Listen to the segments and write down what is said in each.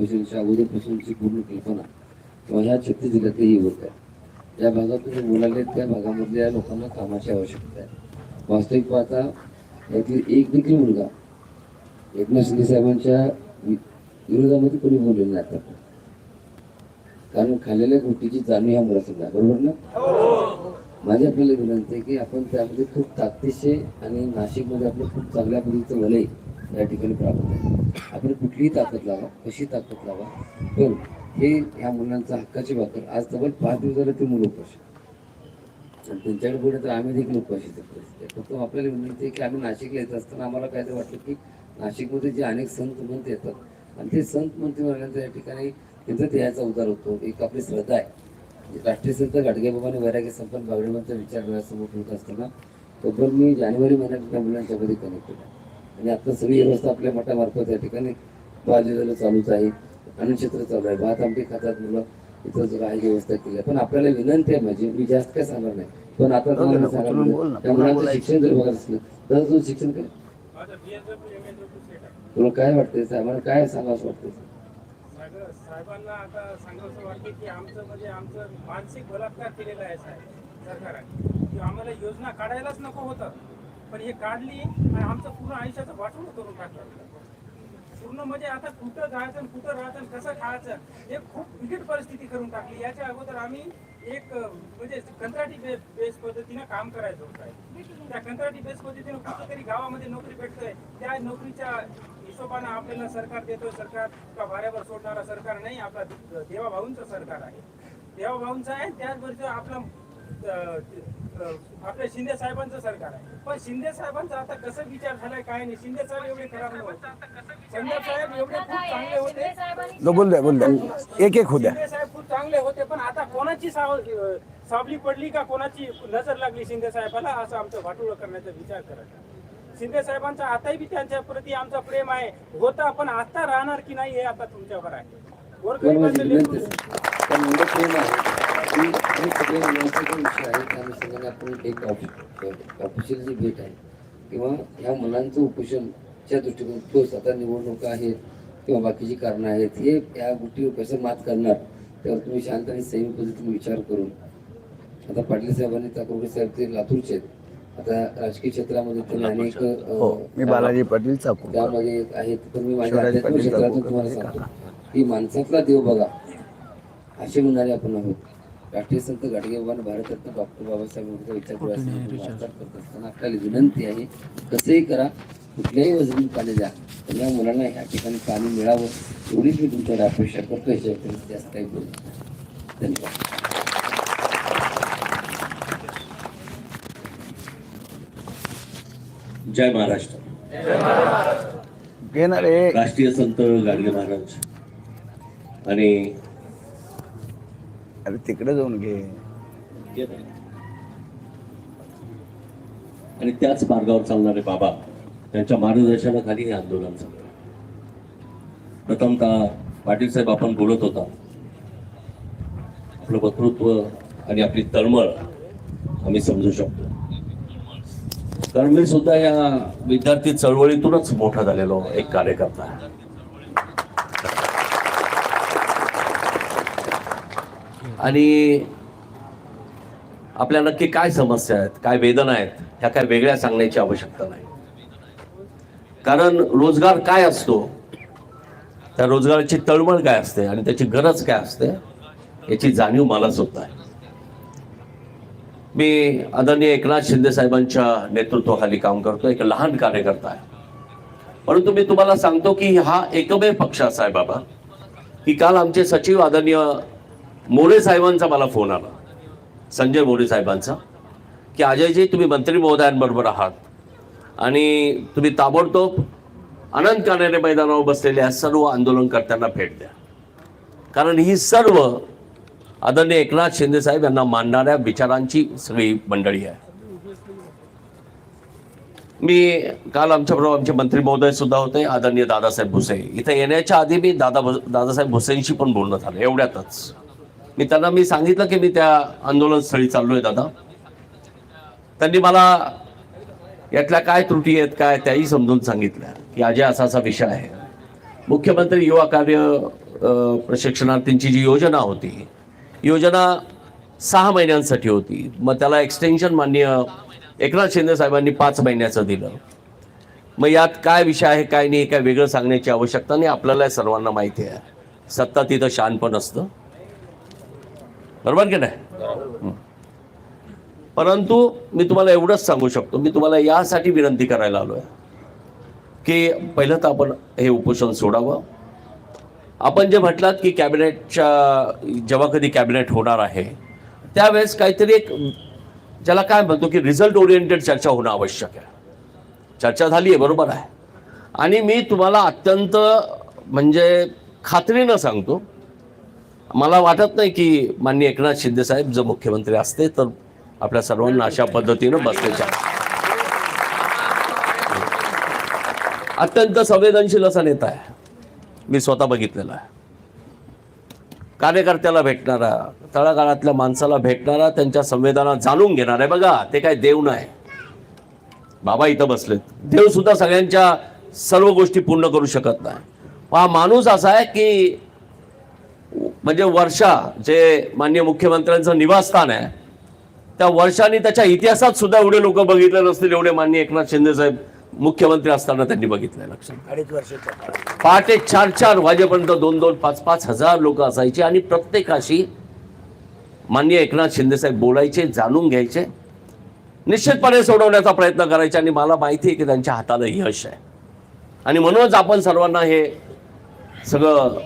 उपोषणच्या अगोदरपासूनची पूर्ण कल्पना किंवा ह्या छत्तीस जिल्ह्यातही होत आहे ज्या भागातून जे मुलं आहेत त्या भागामधल्या लोकांना कामाची आवश्यकता आहे. वास्तविक पाहता यातील एक देखील मुलगा एकनाथ शिंदे साहेबांच्या विरोधामध्ये कोणी बोललेलं नाही आता. कारण खाल्लेल्या गोष्टीची जाणीव ह्या मुलासंग आहे बरोबर ना? माझी आपल्याला विनंती आहे की आपण त्यामध्ये खूप ताकदीचे आणि नाशिकमध्ये आपलं खूप चांगल्या पद्धतीचं आहे या ठिकाणी प्राप्त आहे आपण कुठलीही ताकद लावा कशी ताकद लावा पण हे ह्या मुलांचा हक्काची भाकर आज तब्बल पाच दिवस झाले ते मुलं उपाशी आणि त्यांच्याकडे पुढे तर आम्ही देखील उपाशी परिस्थिती आहे फक्त आपल्याला विनंती आहे की आम्ही नाशिकला येत असताना आम्हाला काय तर वाटलं की नाशिकमध्ये जे अनेक संत मंत येतात आणि ते संत मंत्री म्हणल्यानंतर या ठिकाणी त्यांचा ध्येयाचा उदार होतो. एक आपली श्रद्धा आहे. म्हणजे राष्ट्रीय संत गाडगेबाबाने वैराग्य संपन्न बागडेबांचा विचार डोळ्यासमोर ठेवत असताना तोपर्यंत मी जानेवारी महिन्यात त्या मुलांच्यामध्ये कनेक्ट केला. आणि आता सगळी व्यवस्था आपल्या मठामार्फत या ठिकाणी बाजूला चालूच आहे. अन्न क्षेत्र चालू आहे. भात आमटी खातात मुलं. इथं जर आहे व्यवस्था केली आहे. पण आपल्याला विनंती आहे माझी मी जास्त काय सांगणार नाही. पण आता तुम्हाला म्हणजे त्या मुलांचं शिक्षण जर बघायचं असलं तर तुझं शिक्षण काय? तुला काय वाटतंय साहेबांना काय सांगावं असं वाटतं साहेब- साहेबांना आता सांगावंसं वाटते की आमचं म्हणजे आमचं मानसिक बलात्कार केलेला आहे साहेब सरकारने. की आम्हाला योजना काढायलाच नको होतं. पण हे काढली आणि आमचं पूर्ण आयुष्याचं वाटून करून टाकलं. पूर्ण म्हणजे आता कुठं जायचं कुठं राहायचं कसं खायचं हे खूप बिकट परिस्थिती करून टाकली. याच्या अगोदर आम्ही एक म्हणजे कंत्राटी बे बेस पद्धतीनं काम करायचो. साहेब त्या कंत्राटी बेस पद्धतीनं कुठेतरी गावामध्ये नोकरी भेटतोय. त्या नोकरीच्या हिशोबानं आपल्याला सरकार देतोय सरकार. का भाऱ्यावर सोडणारा सरकार नाही आपला देवाभाऊंचं सरकार आहे. देवाभाऊंचं आहे त्याचबरोबर आपला आपल्या शिंदे साहेबांचं सरकार आहे. पण शिंदे साहेबांचा आता कसं विचार झालाय काय नाही? शिंदे साहेब एवढे खराब नव्हते. शिंदे साहेब एवढे खूप चांगले होते. बोल द्या बोल द्या. एक एक होऊ द्या. शिंदे साहेब खूप चांगले होते पण आता कोणाची सावली पडली का कोणाची नजर लागली शिंदे साहेबाला असं आमचं वाटोळं करण्याचा विचार करत. शिंदे साहेबांचा आताही बी त्यांच्या प्रती आमचा प्रेम आहे. होता पण आता राहणार की नाही हे आता तुमच्यावर आहे. प्रेम आहे. की हे सगळे मुलांचा आहे त्या अनुषंगाने आपण एक ऑफिशियल जी भेट आहे किंवा ह्या मुलांचं उपोषणच्या दृष्टिकोन ठोस आता निवडणुका आहेत किंवा बाकीची कारणं आहेत हे या गोष्टीवर कसं मात करणार त्यावर तुम्ही शांत आणि संयमी पद्धतीने विचार करून आता पाटील साहेबांनी ताकवडे साहेब ते लातूरचे आहेत. आता राजकीय क्षेत्रामध्ये त्यांनी अनेक हो मी बालाजी पाटील त्यामध्ये आहेत. पण मी माझ्या पाटील क्षेत्रातून तुम्हाला हे सांगतो की माणसातला देव बघा असे म्हणणारे आपण आहोत. राष्ट्रीय संत गाडगेबाबांना भारतरत्न डॉक्टर बाबासाहेब आंबेडकर विचार डोळ्यासमोर वाटचाल करत असताना आपल्याला विनंती आहे कसंही करा कुठल्याही वजनी पाणी द्या. पण या मुलांना ह्या ठिकाणी पाणी मिळावं एवढीच मी तुमच्याकडे अपेक्षा करतो याच्या व्यतिरिक्त जास्त काही बोलू धन्यवाद. जय महाराष्ट्र. घेणार आहे राष्ट्रीय संत गाडगे महाराज. आणि अरे तिकडे जाऊन घे. आणि त्याच मार्गावर चालणारे बाबा त्यांच्या मार्गदर्शनाखाली हे आंदोलन झालं. प्रथमतः पाटील साहेब आपण बोलत होता. आपलं वक्तृत्व आणि आपली तळमळ आम्ही समजू शकतो. कारण मी सुद्धा या विद्यार्थी चळवळीतूनच मोठा झालेलो एक कार्यकर्ता आणि आपल्या नक्की काय समस्या आहेत काय वेदना आहेत ह्या काय वेगळ्या सांगण्याची आवश्यकता नाही. कारण रोजगार काय असतो त्या रोजगाराची तळमळ काय असते आणि त्याची गरज काय असते याची जाणीव मलाच होत आहे. मी आदरणीय एकनाथ शिंदे साहेबांच्या नेतृत्वाखाली काम करतो एक लहान कार्यकर्ता आहे. परंतु मी तुम्हाला सांगतो की हा एकमेव पक्ष असा आहे बाबा. की काल आमचे सचिव आदरणीय मोरे साहेबांचा मला फोन आला. संजय मोरे साहेबांचा की अजयजी तुम्ही मंत्री महोदयांबरोबर आहात आणि तुम्ही ताबडतोब अनंत कानेरे मैदानावर बसलेल्या सर्व आंदोलनकर्त्यांना भेट द्या. कारण ही सर्व आदरणीय एकनाथ शिंदे साहेब यांना मानणाऱ्या विचारांची सगळी मंडळी आहे. मी काल आमच्याबरोबर आमचे मंत्री महोदय सुद्धा होते आदरणीय दादासाहेब भुसे. इथे येण्याच्या आधी मी दादा दादासाहेब भुसेंशी पण बोलणं झालं एवढ्यातच. मी त्यांना मी सांगितलं की मी त्या आंदोलनस्थळी चाललोय दादा. त्यांनी मला यातल्या काय त्रुटी आहेत काय त्याही समजून सांगितल्या की अजय असा असा विषय आहे. मुख्यमंत्री युवा कार्य प्रशिक्षणार्थींची जी योजना होती योजना सहा महिन्यांसाठी होती. मग त्याला एक्सटेन्शन मान्य एकनाथ शिंदे साहेबांनी पाच महिन्याचं दिलं. मग यात काय विषय आहे काय नाही काय वेगळं सांगण्याची आवश्यकता नाही आपल्याला सर्वांना माहिती आहे. सत्ता तिथं शानपण असतं. बरोबर की नाही? परंतु मी तुम्हाला एवढंच सांगू शकतो मी तुम्हाला यासाठी विनंती करायला आलो आहे की पहिलं तर आपण हे उपोषण सोडावं. आपण जे म्हटलात की कॅबिनेटच्या जेव्हा कधी कॅबिनेट होणार आहे त्यावेळेस काहीतरी एक ज्याला काय म्हणतो की रिझल्ट ओरिएंटेड चर्चा होणं आवश्यक आहे. चर्चा झाली आहे बरोबर आहे. आणि मी तुम्हाला अत्यंत म्हणजे खात्रीनं सांगतो मला वाटत नाही की माननीय एकनाथ शिंदे साहेब जर मुख्यमंत्री असते तर आपल्या सर्वांना अशा पद्धतीनं बसण्याच्या अत्यंत संवेदनशील असा नेता आहे. मी स्वतः बघितलेला आहे. कार्यकर्त्याला भेटणारा तळागाळातल्या माणसाला भेटणारा त्यांच्या संवेदना जाणून घेणार आहे. बघा ते काय देव नाही. बाबा इथं बसलेत. देव सुद्धा सगळ्यांच्या सर्व गोष्टी पूर्ण करू शकत नाही. हा माणूस असा आहे की म्हणजे वर्षा जे माननीय मुख्यमंत्र्यांचं निवासस्थान आहे त्या वर्षांनी त्याच्या इतिहासात सुद्धा एवढे लोक बघितले नसतील एवढे माननीय एकनाथ शिंदे साहेब मुख्यमंत्री असताना त्यांनी बघितलंय लक्षात अडीच काळात पहाटे चार चार वाजेपर्यंत दोन दोन पाच पाच हजार लोक असायचे आणि प्रत्येकाशी माननीय एकनाथ शिंदे साहेब बोलायचे जाणून घ्यायचे निश्चितपणे सोडवण्याचा प्रयत्न करायचे आणि मला माहिती आहे की त्यांच्या हाताला यश आहे. आणि म्हणूनच आपण सर्वांना हे सगळं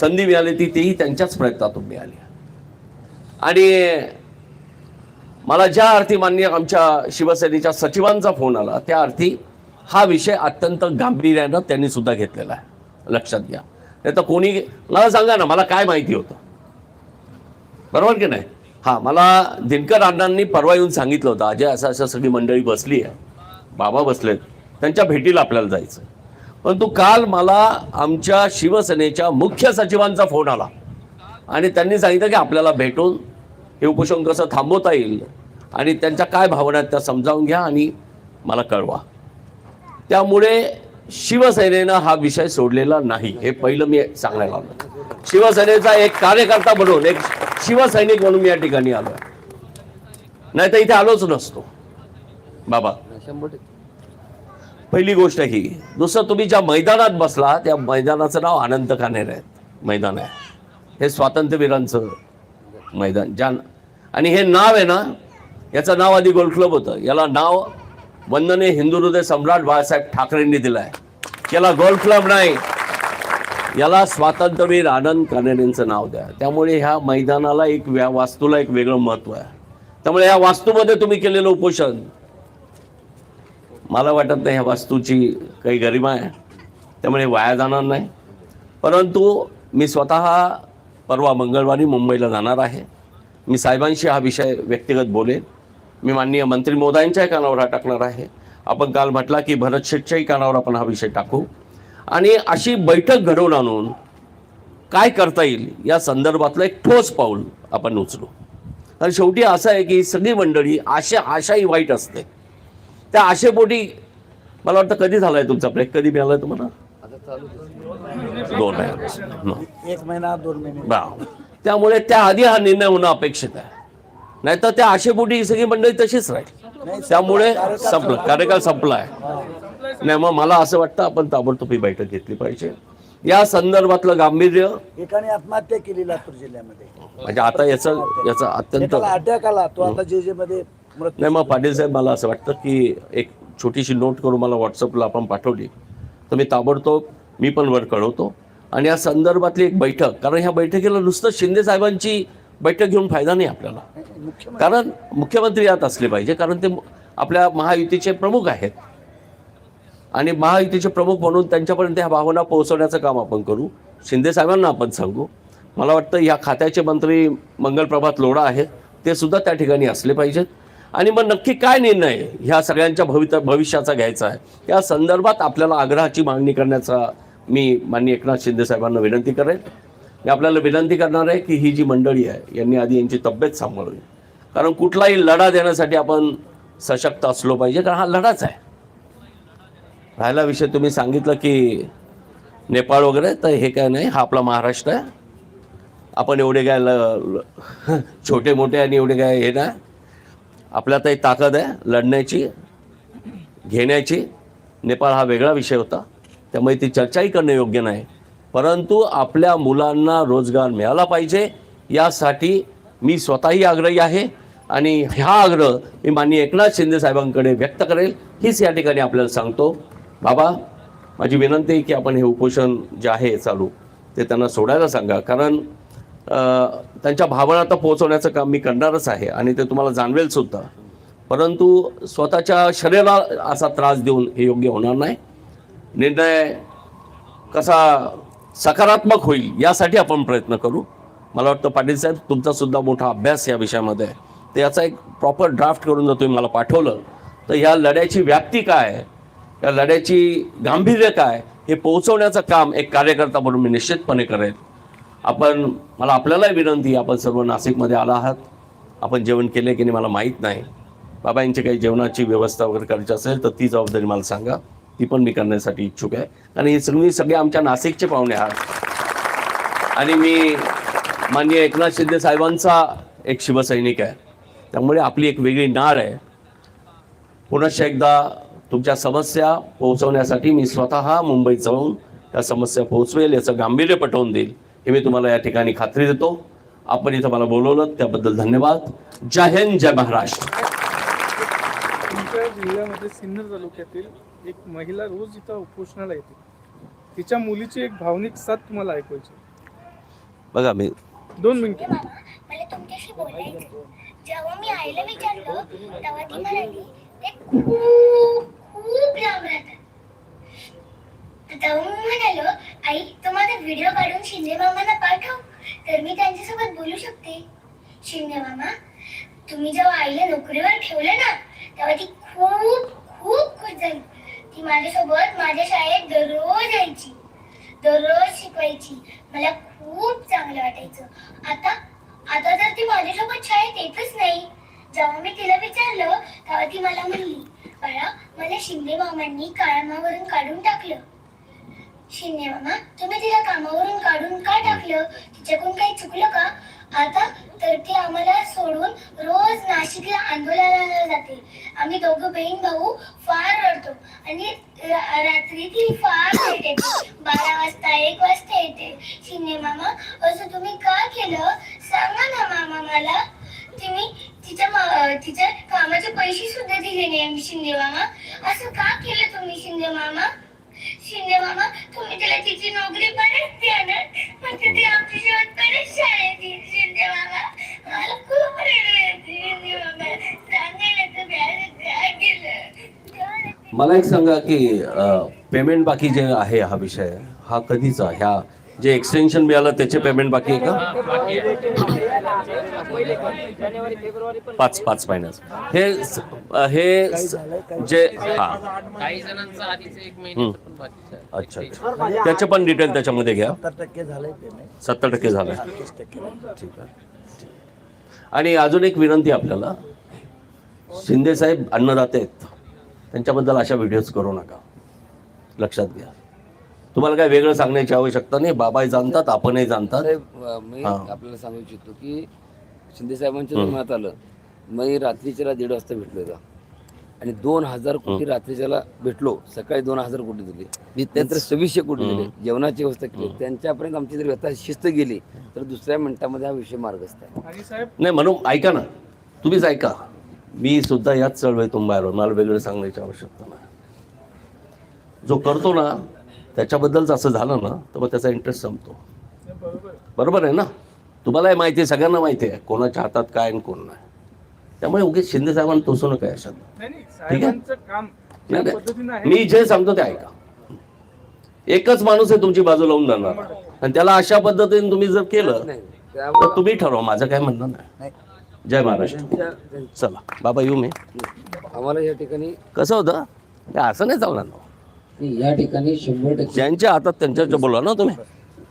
संधी मिळाली ती तीही त्यांच्याच प्रयत्नातून मिळाली. आणि मला ज्या अर्थी मान्य आमच्या शिवसेनेच्या सचिवांचा फोन आला त्या अर्थी हा विषय अत्यंत गांभीर्यानं त्यांनी सुद्धा घेतलेला आहे. लक्षात घ्या. नाही तर कोणी मला सांगा ना मला काय माहिती होतं? बरोबर की नाही? हां मला दिनकर अण्णांनी परवा येऊन सांगितलं होतं अजय असं असं सगळी मंडळी बसली आहे. बाबा बसलेत. त्यांच्या भेटीला आपल्याला जायचं परंतु काल मला आमच्या शिवसेनेच्या मुख्य सचिवांचा फोन आला. आणि त्यांनी सांगितलं की आपल्याला भेटून हे उपोषण कसं थांबवता येईल आणि त्यांच्या काय भावना आहेत त्या समजावून घ्या आणि मला कळवा. त्यामुळे शिवसेनेनं हा विषय सोडलेला नाही. हे पहिलं मी सांगायला आलो शिवसेनेचा एक कार्यकर्ता म्हणून एक शिवसैनिक म्हणून मी या ठिकाणी आलो नाही तर इथे आलोच नसतो. बाबा. शंभर टक्के. पहिली गोष्ट ही दुसरं तुम्ही ज्या मैदानात बसला त्या मैदानाचं नाव अनंत कानेर आहे. मैदान आहे. हे स्वातंत्र्यवीरांचं मैदान ज्या आणि हे नाव आहे ना याचं नाव आधी गोल्ड क्लब होतं. याला नाव वंदने हिंदू हृदय सम्राट बाळासाहेब ठाकरेंनी दिलं आहे याला गोल्ड क्लब नाही. याला स्वातंत्र्यवीर आनंद कानेरेंचं नाव द्या. त्यामुळे ह्या मैदानाला एक व्या वास्तूला एक वेगळं महत्त्व आहे. त्यामुळे या वास्तूमध्ये तुम्ही केलेलं उपोषण मला वाटत नाही ह्या वास्तूची काही गरिमा आहे. त्यामुळे वाया जाणार नाही. परंतु मी स्वतः परवा मंगळवारी मुंबईला जाणार आहे. मी साहेबांशी हा विषय व्यक्तिगत बोलेन. मी माननीय मंत्री मोदांच्याही कानावर हा टाकणार आहे. आपण काल म्हटला की भरत शेठच्याही कानावर आपण हा विषय टाकू. आणि अशी बैठक घडवून आणून काय करता येईल या संदर्भातलं एक ठोस पाऊल आपण उचलू. तर शेवटी असं आहे की सगळी मंडळी आशा आशाही वाईट असते. त्या आशेपोटी मला वाटतं कधी झालाय तुमचा ब्रेक कधी मिळालाय तुम्हाला? दोन आहे हं. एक महिना दोन महिने. त्यामुळे त्याआधी हा निर्णय होणं अपेक्षित आहे. नाहीतर त्या आशेपोटी ही सगळी मंडळी तशीच राहील. त्यामुळे संपलं. कार्यकाळ संपला आहे. नाही मग मला असं वाटतं आपण ताबडतोब ही बैठक घेतली पाहिजे. या संदर्भातलं गांभीर्य एकाने आत्महत्या केली लातूर जिल्ह्यामध्ये. म्हणजे आता याचं याचं अत्यंत अटॅक आला. तो आता जे जे मध्ये नाही मग पाटील साहेब मला असं वाटतं की एक छोटीशी नोट करून मला व्हॉट्सअपला आपण पाठवली. तर मी ताबडतोब मी पण वर कळवतो. आणि या संदर्भातली एक बैठक कारण ह्या बैठकीला नुसतं शिंदे साहेबांची बैठक घेऊन फायदा नाही आपल्याला. कारण मुख्यमंत्री यात असले पाहिजे कारण ते आपल्या महायुतीचे प्रमुख आहेत. आणि महायुतीचे प्रमुख म्हणून त्यांच्यापर्यंत ह्या भावना पोहोचवण्याचं काम आपण करू. शिंदे साहेबांना आपण सांगू. मला वाटतं या खात्याचे मंत्री मंगलप्रभात लोढा आहेत ते सुद्धा त्या ठिकाणी असले पाहिजेत. आणि मग नक्की काय निर्णय ह्या सगळ्यांच्या भवित भविष्याचा घ्यायचा आहे? या संदर्भात आपल्याला आग्रहाची मागणी करण्याचा मी माननीय एकनाथ शिंदे साहेबांना विनंती करेन. मी आपल्याला विनंती करणार आहे की ही जी मंडळी आहे यांनी आधी यांची तब्येत सांभाळून. कारण कुठलाही लढा देण्यासाठी आपण सशक्त असलो पाहिजे कारण हा लढाच आहे. राहिला विषय तुम्ही सांगितलं की नेपाळ वगैरे तर हे काय नाही हा आपला महाराष्ट्र आहे. आपण एवढे काय ल- ल- छोटे मोठे आणि एवढे काय हे नाही. आपल्यात एक ताकद आहे लढण्याची घेण्याची. नेपाळ हा वेगळा विषय होता. त्यामुळे ती चर्चाही करणं योग्य नाही. परंतु आपल्या मुलांना रोजगार मिळाला पाहिजे यासाठी मी स्वतःही आग्रही आहे आणि हा आग्रह मी माननीय एकनाथ शिंदे साहेबांकडे व्यक्त करेल. हीच या ठिकाणी आपल्याला सांगतो. बाबा माझी विनंती आहे की आपण हे उपोषण जे आहे चालू ते त्यांना सोडायला सांगा. कारण त्यांच्या भावना तर पोहोचवण्याचं काम मी करणारच आहे आणि ते तुम्हाला जाणवेल सुद्धा. परंतु स्वतःच्या शरीराला असा त्रास देऊन हे योग्य होणार नाही. निर्णय कसा सकारात्मक होईल यासाठी आपण प्रयत्न करू. मला वाटतं पाटील साहेब तुमचा सुद्धा मोठा अभ्यास या विषयामध्ये आहे. तर याचा एक प्रॉपर ड्राफ्ट करून जर तुम्ही मला पाठवलं तर ह्या लढ्याची व्याप्ती काय आहे? या लढ्याची गांभीर्य काय हे पोहोचवण्याचं काम एक कार्यकर्ता म्हणून मी निश्चितपणे करेन. आपण मला आपल्यालाही विनंती आपण सर्व नाशिकमध्ये आला आहात. आपण जेवण केले की नाही मला माहीत नाही. बाबा यांची काही जेवणाची व्यवस्था वगैरे करायची असेल तर ती जबाबदारी मला सांगा. ती पण मी करण्यासाठी इच्छुक आहे. कारण हे सगळी सगळे आमच्या नाशिकचे पाहुणे आहात. आणि मी माननीय एकनाथ शिंदे साहेबांचा एक शिवसैनिक आहे. त्यामुळे आपली एक वेगळी नार आहे. पुनश्च एकदा तुमच्या समस्या पोहोचवण्यासाठी मी स्वतः मुंबईत जाऊन त्या समस्या पोहोचवेल याचं गांभीर्य पटवून देईल. हे मी तुम्हाला या ठिकाणी खात्री देतो. आपण इथं मला बोलवलं त्याबद्दल धन्यवाद. जय हिंद जय महाराष्ट्र. तुमच्या जिल्ह्यामध्ये सिन्नर तालुक्यातील एक महिला रोज इथं उपोषणाला येते. तिच्या मुलीची एक भावनिक साथ तुम्हाला ऐकवायची बघा मी दोन मिनिटं. मला तुमच्याशी बोलायचं जेव्हा मी आईला विचारलं तेव्हा ती म्हणाली ते खूप खूप लांब राहतात. तेव्हा मी म्हणालो आई तू माझा व्हिडिओ काढून शिंदे मामाला पाठव तर मी त्यांच्यासोबत बोलू शकते. शिंदे मामा तुम्ही जेव्हा आईला नोकरीवर ठेवलं ना तेव्हा ती खूप खूप खुश झाली. ती माझ्यासोबत माझ्या शाळेत दररोज यायची दररोज शिकवायची. मला खूप चांगलं वाटायचं. आता आता तर ती माझ्यासोबत शाळेत येतच नाही. जेव्हा मी तिला विचारलं तेव्हा ती मला म्हणली बाळा मला शिंदे मामांनी काळामावरून काढून टाकलं. शिन्ने मामा तुम्ही तिला कामावरून काढून का टाकलं? तिच्याकडून काही चुकलं का? आता तर ती आम्हाला सोडून रोज नाशिकला आंदोलनाला जाते. आम्ही दोघं बहीण भाऊ फार रडतो. आणि रात्री ती फार लेट येते. बारा वाजता एक वाजता येते. शिंदे मामा असं तुम्ही का केलं? सांगा ना मामा मला. तुम्ही तिच्या तिच्या कामाचे पैसे सुद्धा दिले नाही शिंदे मामा. असं का केलं तुम्ही शिंदे मामा? शिंदे मामा तुम्ही तिला तिची नोकरी परत द्या ना म्हणजे ती परत शाळेत येईल शिंदे मामा मला खूप रडू येते शिंदे मामा सांगायला तुम्ही असं काय केलं काय नाही. मला एक सांगा की पेमेंट बाकी जे आहे हा विषय हा कधीचा? ह्या जे एक्सटेन्शन मिळालं त्याचे पेमेंट बाकी आहे का? पाच पाच महिन्याचं. हे हे जे हा. काही आधीच एक अच्छा अच्छा. त्याचे पण डिटेल त्याच्यामध्ये घ्या. सत्तर टक्के झालंय पेमेंट सत्तर टक्के झालं. तीस टक्के ठीक आहे. आणि अजून एक विनंती आपल्याला. शिंदे साहेब अन्नदाते आहेत. त्यांच्याबद्दल अशा व्हिडिओज करू नका. लक्षात घ्या. तुम्हाला काय वेगळं सांगण्याची आवश्यकता नाही बाबाही जाणतात आपणही जाणतात. मी. आपल्याला सांगू इच्छितो की शिंदे साहेबांच्या लग्नात आलं मी रात्रीच्याला दीड वाजता भेटलो होता आणि दोन हजार कोटी रात्रीच्याला भेटलो सकाळी दोन हजार कोटी दिले. मी त्यानंतर सव्वीसशे कोटी दिले जेवणाची व्यवस्था केली. त्यांच्यापर्यंत आमची जर व्यथा शिस्त गेली तर दुसऱ्या मिनिटामध्ये हा विषय मार्गस्थ आहे. आणि साहेब नाही म्हणून ऐका ना. तुम्हीच ऐका. मी सुद्धा याच चळवळीतून बाहेर. मला वेगळं सांगण्याची आवश्यकता नाही. जो करतो ना त्याच्याबद्दलच असं झालं ना तर मग त्याचा इंटरेस्ट संपतो. बरोबर आहे. बरोबर आहे ना तुम्हालाही माहिती आहे सगळ्यांना माहिती आहे कोणाच्या हातात काय आणि कोण नाही. त्यामुळे उगीच शिंदे साहेबांना तोसू नका नाही साहेबांचं काम नाही. आहे मी जे सांगतो ते ऐका. एकच माणूस आहे तुमची बाजू लावून जाणार. आणि त्याला अशा पद्धतीने तुम्ही जर केलं नाही तर तुम्ही ठरवा माझं काय म्हणणं नाही. जय महाराष्ट्र. चला बाबा येऊ मी. आम्हाला या ठिकाणी कसं होतं? असं नाही चालणार या ठिकाणी शंभर टक्के ज्यांच्या हातात त्यांच्या बोला ना तुम्ही.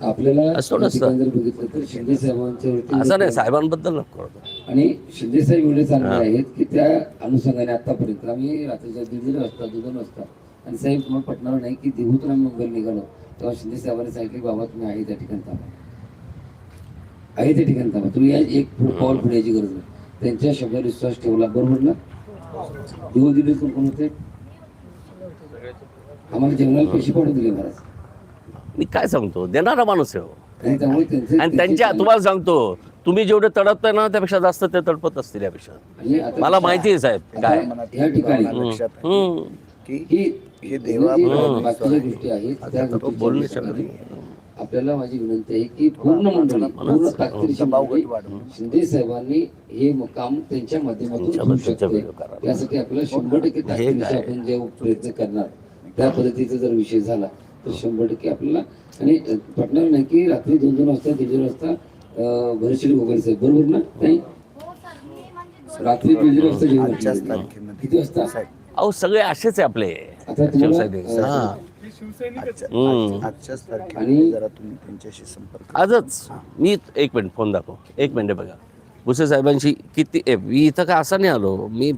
आपल्याला असं नसतं. जर बघितलं तर शिंदे साहेबांच्या वरती असं नाही साहेबांबद्दल नको. आणि शिंदे साहेब एवढे चांगले आहेत की त्या अनुषंगाने आतापर्यंत आम्ही रात्रीच्या दीड वाजता दोन दोन वाजता आणि साहेब तुम्हाला पटणार नाही की देहूतून आम्ही मुंबईला निघालो तेव्हा शिंदे साहेबांनी सांगितले की बाबा तुम्ही आहे त्या ठिकाणी थांबा. आहे त्या ठिकाणी थांबा. तुम्ही या एक पुढे पाऊल पुढे यायची गरज नाही. त्यांच्या शब्दावर विश्वास ठेवला. बरोबर ना? दिवस कोण कोण होते? आम्हाला जेवणाला पैसे पाठवून दिले महाराज. मी काय सांगतो? देणारा माणूस आहे हो. आणि त्यांच्या तुम्हाला सांगतो तुम्ही जेवढे तडपताय ना त्यापेक्षा जास्त ते तडपत असतील यापेक्षा. मला माहिती आहे साहेब काय? या ठिकाणी ही हे देवा गोष्टी आहेत आपल्याला माझी विनंती आहे की पूर्ण मंडळी पूर्ण ताकदीची. शिंदे साहेबांनी हे काम त्यांच्या माध्यमातून त्यांच्या होऊ त्यांच्या शकते विरोधात करा. यासाठी आपल्याला शंभर टक्के ताकदीचे आपण जे प्रयत्न करणार त्या पद्धतीचा जर विषय झाला तर शंभर टक्के आपल्याला आणि पटणार नाही की रात्री दोन दोन वाजता दीड दीड वाजता भरशील गोगल साहेब बरोबर ना? नाही? रात्री दीड दीड वाजता जेवण किती वाजता? अहो सगळे असेच आहे आपले. आता तुम्हाला हा. ही आजच. मी एक मिनिट फोन दाखव. एक मिनिट बघा. भुसे साहेबांशी किती मी इथं का असं नाही आलो? मी